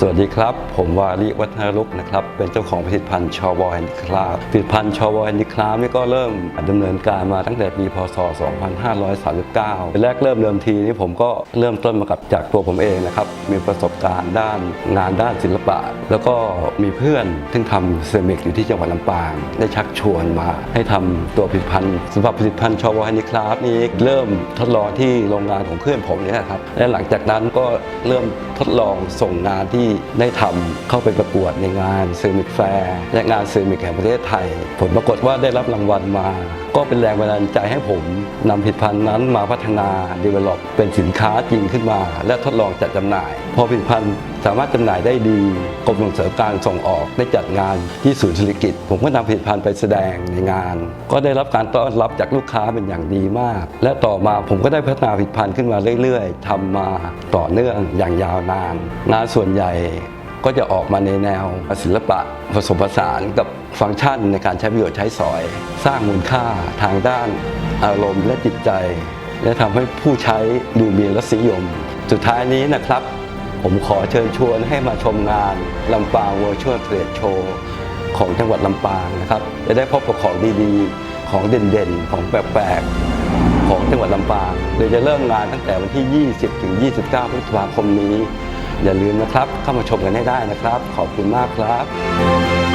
สวัสดีครับ ผมวาริวัฒนรุกนะครับ เป็นเจ้าของผลิตภัณฑ์ชอวอแฮนด์คราผลิตภัณฑ์ชอวอแฮนด์คราฟนี่ก็เริ่มดำเนินการมาตั้งแต่ปีพศ 2539เป็นแรกเริ่มเดิมทีนี่ผมก็เริ่มต้นมากับจากตัวผมเองนะครับ มีประสบการณ์ด้านงานด้านศิลปะ แล้วก็มีเพื่อนซึ่งทำเซรามิกอยู่ที่จังหวัดลำปาง ได้ชักชวนมา ให้ทำตัวผลิตภัณฑ์สำหรับผลิตภัณฑ์ชอวอแฮนด์คราฟนี้เริ่มทดลองที่โรงงานของเพื่อนผมนี่ยนะครับและหลังจากนั้นก็เริ่มทดลองส่งงานที่ได้ทำเข้าไปประกวดในงานเซอร์มิกแฟร์และงานเซอร์มิกแห่งประเทศไทย ผลปรากฏว่าได้รับรางวัลมา ก็เป็นแรงบันดาลใจให้ผมนำผลิตภัณฑ์นั้นมาพัฒนา develop เป็นสินค้าจริงขึ้นมา และทดลองจัดจำหน่าย พอผลิตภัณฑ์สามารถจำหน่ายได้ดีกรมส่งเสริมการส่งออกได้จัดงานที่ศูนย์เศรษฐกิจ ผมก็นำผลิตภัณฑ์ไปแสดงในงาน ก็ได้รับการต้อนรับจากลูกค้าเป็นอย่างดีมาก และต่อมาผมก็ได้พัฒนาผลิตภัณฑ์ขึ้นมาเรื่อย ๆทำมาต่อเนื่องอย่างยาวนาน งานส่วนใหญ่ ก็จะออกมาในแนวศิลปะผสมผสานกับฟังก์ชันในการใช้ประโยชน์ใช้สอย สร้างมูลค่าทางด้านอารมณ์และจิตใจ และทำให้ผู้ใช้ดูมีรสนิยม สุดท้ายนี้นะครับ ผมขอเชิญชวนให้มาชมงานลำปาง Virtual Trade Show ของจังหวัดลำปางนะครับ จะได้พบกับของดีๆ ของเด่นๆ ของแปลกๆ ของจังหวัดลำปางโดยจะเริ่มงานตั้งแต่วันที่ 20 ถึง 29 พฤษภาคมนี้ อย่าลืมนะครับ เข้ามาชมกันให้ได้นะครับ ขอบคุณมากครับ